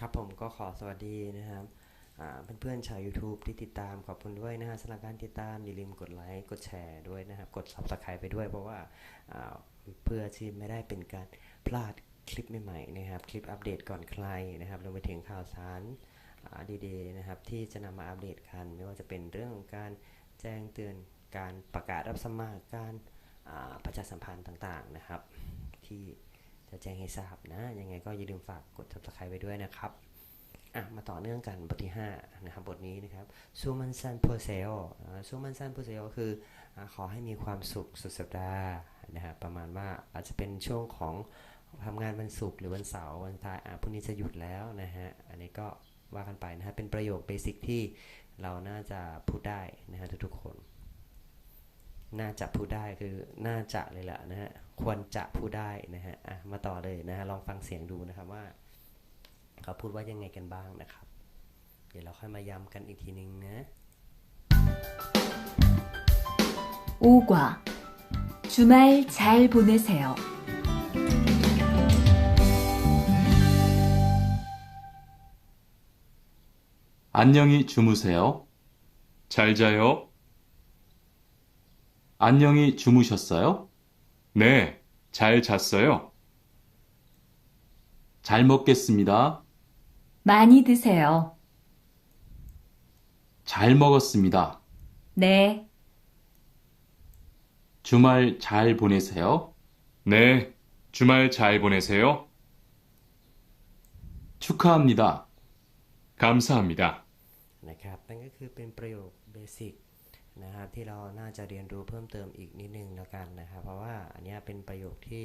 ครับผมก็ขอสวัสดีนะครับเพื่อนๆชาว YouTube ที่ติดตามขอบคุณด้วยนะฮะสำหรับการติดตามอย่าลืมกดไลค์กดแชร์ด้วยนะครับกด Subscribe ไปด้วยเพราะว่าาเพื่อที่ไม่ได้เป็นการพลาดคลิปใหม่ๆนะครับ คลิปอัปเดตก่อนใครนะครับรวมไปถึงข่าวสารดีๆนะครับ ที่จะนำมาอัปเดตกัน ไม่ว่าจะเป็นเรื่องของการแจ้งเตือนการประกาศรับสมัครการาประชาสัมพันธ์ต่างๆนะครับ ที่ จะแจ้งให้ทราบนะ ยังไงก็อย่าลืมฝากกด subscribe ไปด้วยนะครับอะมาต่อเนื่องกันบทที่5นะครับบทนี้นะครับซูมันซันโพเซลซูมันซันโพเซลคืออขอให้มีความสุขสุดสัปดาห์นะครับประมาณว่าอาจจะเป็นช่วงของทำงานวันศุกร์หรือวันเสาร์วันท้ายอะพรุ่งนี้จะหยุดแล้วนะฮะอันนี้ก็ว่ากันไปนะฮะเป็นประโยคเบสิกที่เราน่าจะพูดได้นะฮะทุกๆคน น่าจะพูดได้คือน่าจะเลยแหละนะฮะควรจะพูดได้นะฮะอ่ะมาต่อเลยนะฮะลองฟังเสียงดูนะครับว่า เขาพูดว่ายังไงกันบ้างนะครับ เดี๋ยวเราค่อยมาย้ำกันอีกทีนึงนะ 오과 주말 잘 보내세요. 안녕히 주무세요. 잘 자요? 안녕히 주무셨어요? 네, 잘 잤어요. 잘 먹겠습니다. 많이 드세요. 잘 먹었습니다. 네, 주말 잘 보내세요. 네, 주말 잘 보내세요. 축하합니다. 감사합니다. นะครับนั่นก็คือเป็นประโยคเบสิก นะครับที่เราน่าจะเรียนรู้เพิ่มเติมอีกนิดนึงแล้วกันนะครับ เพราะว่าอันนี้เป็นประโยคที่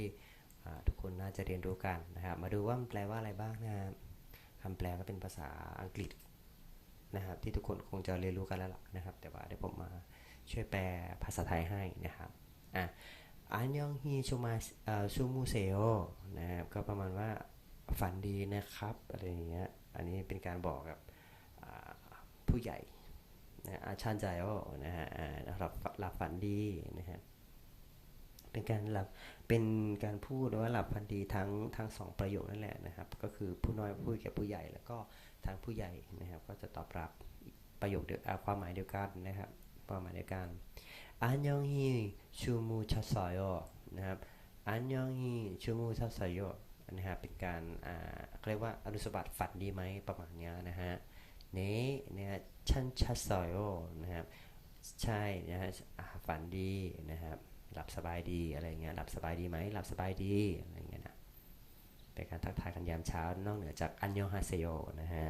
ทุกคนน่าจะเรียนรู้กันนะครับ มาดูว่ามันแปลว่าอะไรบ้างนะครับคำแปลก็เป็นภาษาอังกฤษนะครับ ที่ทุกคนคงจะเรียนรู้กันแล้วล่ะนะครับ แต่ว่าเดี๋ยวผมมาช่วยแปลภาษาไทยให้นะครับอะอันยองฮีชูมาซูมูเซโอนะครับก็ประมาณว่าฝันดีนะครับอะไรอย่างเงี้ยอันนี้เป็นการบอกกับผู้ใหญ่ นะอาชานใจโอนะฮะหลับหลับฝันดีนะฮะเป็นการหลับเป็นการพูดว่าหลับฝันดีทั้งทั้งสองประโยคนั่นแหละนะครับ ก็คือผู้น้อยพูดกับผู้ใหญ่ แล้วก็ทางผู้ใหญ่นะครับ ก็จะตอบรับประโยคเดียวความหมายเดียวกันนะครับความหมายเดียวกันอันยองฮีชูมูชัสซอยโอนะครับอันยองฮีชูมูชัสซอยโอนะครับเป็นการอ่าเรียกว่าอนุสบัติฝันดีไหมประมาณนี้นะฮะเนี้นะฮะ ชันชัสซอยโอนะครับใช่นะฮะฝันดีนะครับ หลับสบายดีอะไรเงี้ยหลับสบายดีไหมหลับสบายดีอะไรเงี้ยนะเป็นการทักทายกันยามเช้านอกเหนือจากอันยองฮาเซโยนะฮะ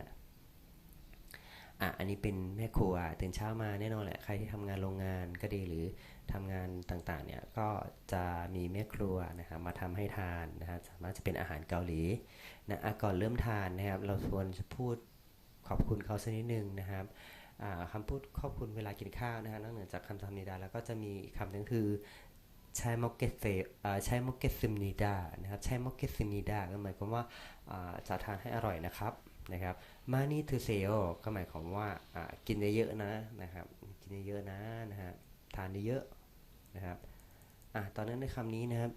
อะอันนี้เป็นแม่ครัวตื่นเช้ามาแน่นอนแหละใครที่ทำงานโรงงานก็ดีหรือทำงานต่างๆเนี่ยก็จะมีแม่ครัวนะครับมาทำให้ทานนะฮะสามารถจะเป็นอาหารเกาหลีนะะก่อนเริ่มทานนะครับเราควรจะพูด ขอบคุณเขาสักนิดนึงนะครับคำพูดขอบคุณเวลากินข้าวนะฮะนอกเหนือจากคำทำนิดาแล้วก็จะมีคำหนึงคือใช้มอกเกตเซใช้มอกเกตซิมนิดานะครับใช้มอกเกตซิมนิดาก็หมายความว่าจะทานให้อร่อยนะครับนะครับมานี่ทูเซโอก็หมายความว่ากินเยอะๆนะนะครับกินเยอะๆนะนะฮะทานเยอะๆนะครับอะตอนนั้นในคำนี้นะครับ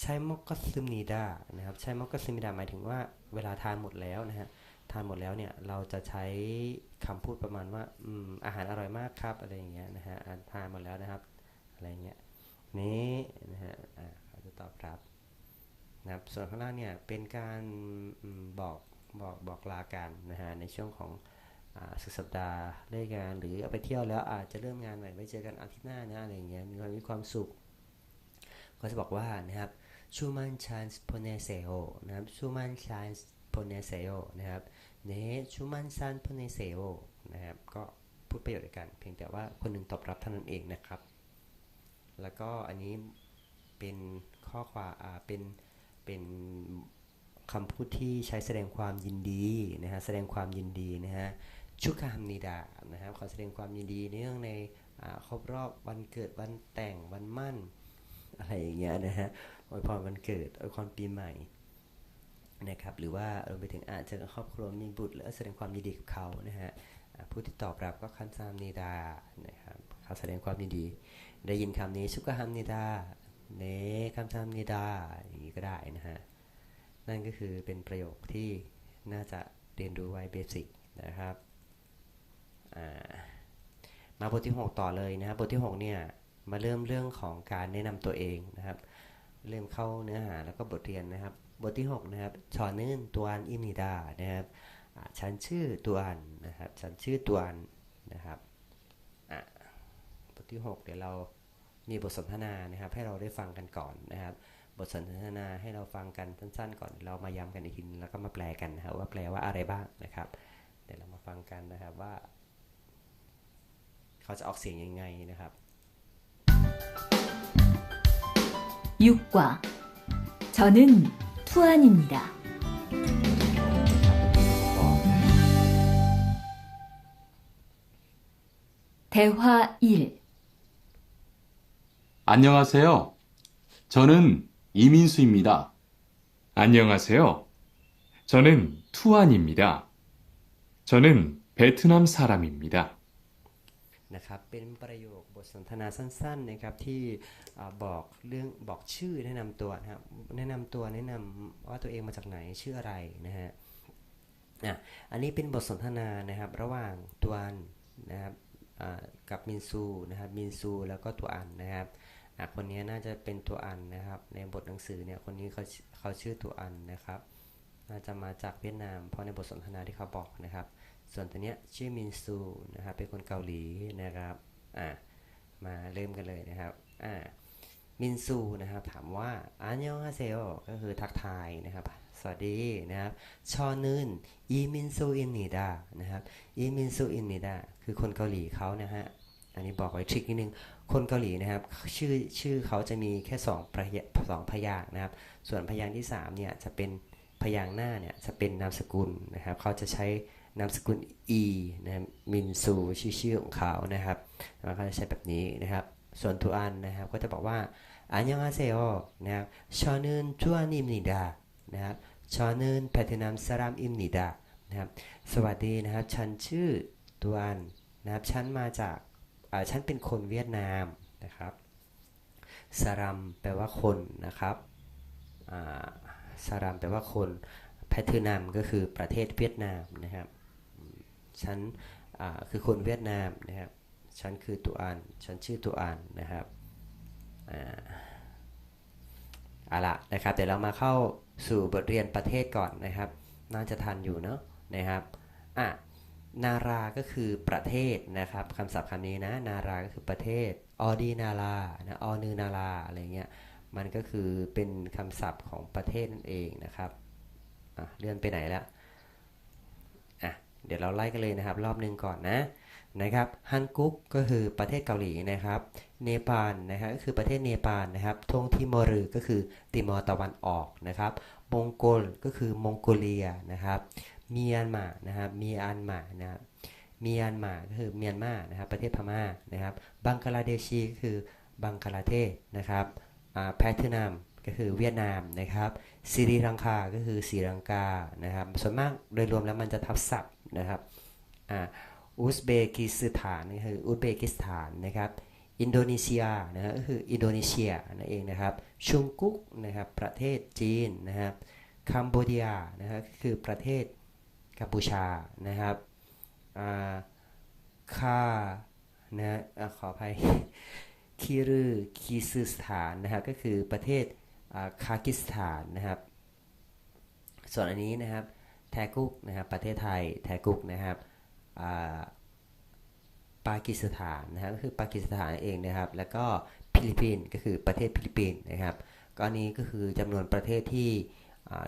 ใช้มอกกซิมนิดานะครับใช้มอกกซิมนิดาหมายถึงว่าเวลาทานหมดแล้วนะฮะ ทานหมดแล้วเนี่ยเราจะใช้คำพูดประมาณว่าอืมอาหารอร่อยมากครับอะไรอย่างเงี้ยนะฮะทานหมดแล้วนะครับ อะไรเงี้ยนี่นะฮะอ่าเขาจะตอบรับนะครับส่วนข้างล่างเนี่ยเป็นการบอกบอกบอกลากันนะฮะในช่วงของอสุดสัปดาห์เลิกงานหรือเอาไปเที่ยวแล้วอาจจะเริ่มงานใหม่ไว้เจอกันอาทิตย์หน้านะอะไรอย่างเงี้ยมีความมีความสุขก็จะบอกว่านะครับชูมันชันส์โพเนเซโอนะครับชูมันชันส์ พเนเซโอนะครับเนชูมันซันพเนเซโอนะครับก็พูดประโยชน์เดียวกัน เพียงแต่ว่าคนหนึ่งตอบรับเท่านั้นเองนะครับ แล้วก็อันนี้เป็นข้อความอ่าเป็นเป็นคำพูดที่ใช้แสดงความยินดีนะฮะแสดงความยินดีนะฮะชุกฮัมนิดานะครับขอแสดงความยินดีเนื่องในอ่าครบรอบวันเกิดวันแต่งวันมั่น อะไรอย่างเงี้ยนะฮะอวยพรวันเกิดอวยพรปีใหม่ นะครับหรือว่ารวมไปถึงอาจจะครอบครัวมีบุตรหรือแสดงความยินดีกับเขานะฮะผู้ที่ตอบรับก็คันซามนิดานะครับเขาแสดงความยินดี ได้ยินคำนี้ชุกฮัมนิดาเนคันซามนิดาอย่างนี้ก็ได้นะฮะนั่นก็คือเป็นประโยคที่น่าจะเรียนรู้ไว้เบสิกนะครับมาบทที่ 6 ต่อเลยนะครับบทที่ 6 เนี่ยมาเริ่มเรื่องของการแนะนำตัวเองนะครับ เริ่มเข้าเนื้อหาแล้วก็บทเรียนนะครับ บทที่ 6 นะครับชอนื่นตัวอันอิมิดานะครับอ่าฉันชื่อตัวอันนะครับ ฉันชื่อตัวอันนะครับอ่ะบทที่ 6 เดี๋ยวเรามีบทสนทนานะครับ ให้เราได้ฟังกันก่อนนะครับ บทสนทนาให้เราฟังกันสั้นๆ ก่อนเรามาย้ำกันอีกทีนึงแล้วก็มาแปลกันนะครับว่าแปลว่าอะไรบ้างนะครับ เดี๋ยวเรามาฟังกันนะครับว่า เขาจะออกเสียงยังไงนะครับ 6과 저는 투안입니다. 대화 1. 안녕하세요. 저는 이민수입니다. 안녕하세요. 저는 투안입니다. 저는 베트남 사람입니다. นะครับเป็นประโยคบทสนทนาสั้นๆนะครับที่บอกเรื่องบอกชื่อแนะนำตัวนะครับแนะนำตัวแนะนำว่าตัวเองมาจากไหนชื่ออะไรนะฮะอันนี้เป็นบทสนทนานะครับระหว่างตัวอันนะครับกับมินซูนะครับมินซูแล้วก็ตัวอันนะครับคนนี้น่าจะเป็นตัวอันนะครับ ในบทหนังสือเนี่ยคนนี้เขาเขาชื่อตัวอันนะครับน่าจะมาจากเวียดนามเพราะในบทสนทนาที่เขาบอกนะครับ ส่วนตัวเนี้ยชื่อมินซูนะครับเป็นคนเกาหลีนะครับอ่ามาเริ่มกันเลยนะครับอ่ามินซูนะครับถามว่าอันยองฮาเซโอก็คือทักทายนะครับสวัสดีนะครับชอนึนอีมินซูอินนิดานะครับอีมินซูอินนิดาคือคนเกาหลีเขานะฮะอันนี้บอกไว้ทริคนิดนึงคนเกาหลีนะครับชื่อชื่อเขาจะมีแค่สองพยสองพยางนะครับ ส่วนพยางที่สามเนี่ยจะเป็นพยางหน้าเนี่ยจะเป็นนามสกุลนะครับเขาจะใช้ นามสกุล e นะครับมินซูชื่อชื่อของเขานะครับแล้วเขาจะใช้แบบนี้นะครับ ส่วนทุอันนะครับก็จะบอกว่าอันยองอาเซโอนะครับชอนึนทุอันอิมนิดานะครับชอนึนเวทนามสรามอิมนิดานะครับสวัสดีนะครับฉันชื่อตุอันนะครับฉันมาจากอ่าฉันเป็นคนเวียดนามนะครับสรัมแปลว่าคนนะครับอ่าสรัมแปลว่าคนแพทนามก็คือประเทศเวียดนามนะครับ ฉันคือคนเวียดนามนะครับ ฉันคือตัวอัน ฉันชื่อตัวอันนะครับอ่าเอาละนะครับเดี๋ยวเรามาเข้าสู่บทเรียนประเทศก่อนนะครับ น่าจะทันอยู่เนาะนะครับอะนาราก็คือประเทศนะครับคำศัพท์คำนี้นะ นาราก็คือประเทศออดีนารานะออนือนาราอะไรเงี้ยมันก็คือเป็นคำศัพท์ของประเทศนั่นเองนะครับอะเลื่อนไปไหนแล้ว เดี๋ยวเราไล่กันเลยนะครับ รอบหนึ่งก่อนนะนะครับฮันกุกก็คือประเทศเกาหลีนะครับ เนปาลนะครับก็คือประเทศเนปาลนะครับทงทิมอร์ก็คือติมอร์ตะวันออกนะครับ มองโกลก็คือมองโกเลียนะครับ เมียนมานะครับ เมียนมานะครับ เมียนมาก็คือเมียนมานะครับ ประเทศพม่านะครับ บังกลาเทชีก็คือบังกลาเทศนะครับแพทนาม ก็คือเวียดนามนะครับศรีลังกาก็คือศรีลังกานะครับส่วนมากโดยรวมแล้วมันจะทับศัพท์นะครับอ่าอุซเบกิสถานก็คืออุซเบกิสถานนะครับอินโดนีเซียนะก็คืออินโดนีเซียนั่นเองนะครับชุงกุกนะครับประเทศจีนนะครับคัมโบเดียนะครับก็คือประเทศกัมพูชานะครับอ่าคานะฮะขออภัยคิรือคีซึสถานนะครับก็คือประเทศ คากิสถานนะครับ ส่วนอันนี้นะครับแทกุกนะครับประเทศไทยแทกุกนะครับปากีสถานนะครับก็คือปากีสถานเองนะครับ แล้วก็ฟิลิปปินส์ก็คือประเทศฟิลิปปินส์นะครับก็นี้ก็คือจำนวนประเทศที่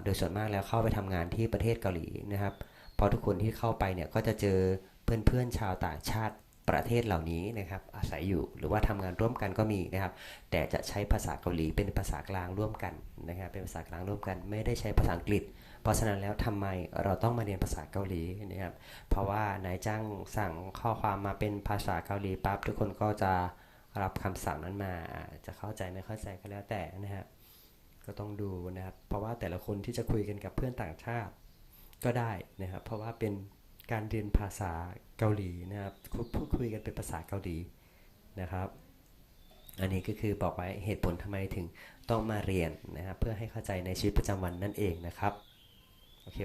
โดยส่วนมากแล้วเข้าไปทำงานที่ประเทศเกาหลีนะครับพอทุกคนที่เข้าไปเนี่ยก็จะเจอเพื่อนๆชาวต่างชาติ ประเทศเหล่านี้นะครับอาศัยอยู่หรือว่าทำงานร่วมกันก็มีนะครับ แต่จะใช้ภาษาเกาหลีเป็นภาษากลางร่วมกันนะครับ เป็นภาษากลางร่วมกัน ไม่ได้ใช้ภาษาอังกฤษ เพราะฉะนั้นแล้วทำไมเราต้องมาเรียนภาษาเกาหลีนะครับ เพราะว่านายจ้างสั่งข้อความมาเป็นภาษาเกาหลีปั๊บทุกคนก็จะรับคำสั่งนั้นมาอ่าจะเข้าใจไม่เข้าใจก็แล้วแต่นะครับก็ต้องดูนะครับ เพราะว่าแต่ละคนที่จะคุยกันกับเพื่อนต่างชาติก็ได้นะครับ เพราะว่าเป็น การเรียนภาษาเกาหลีนะครับพูดคุยกันเป็นภาษาเกาหลีนะครับ อันนี้ก็คือบอกไว้เหตุผลทำไมถึงต้องมาเรียนนะครับเพื่อให้เข้าใจในชีวิตประจำวันนั่นเองนะครับโอเค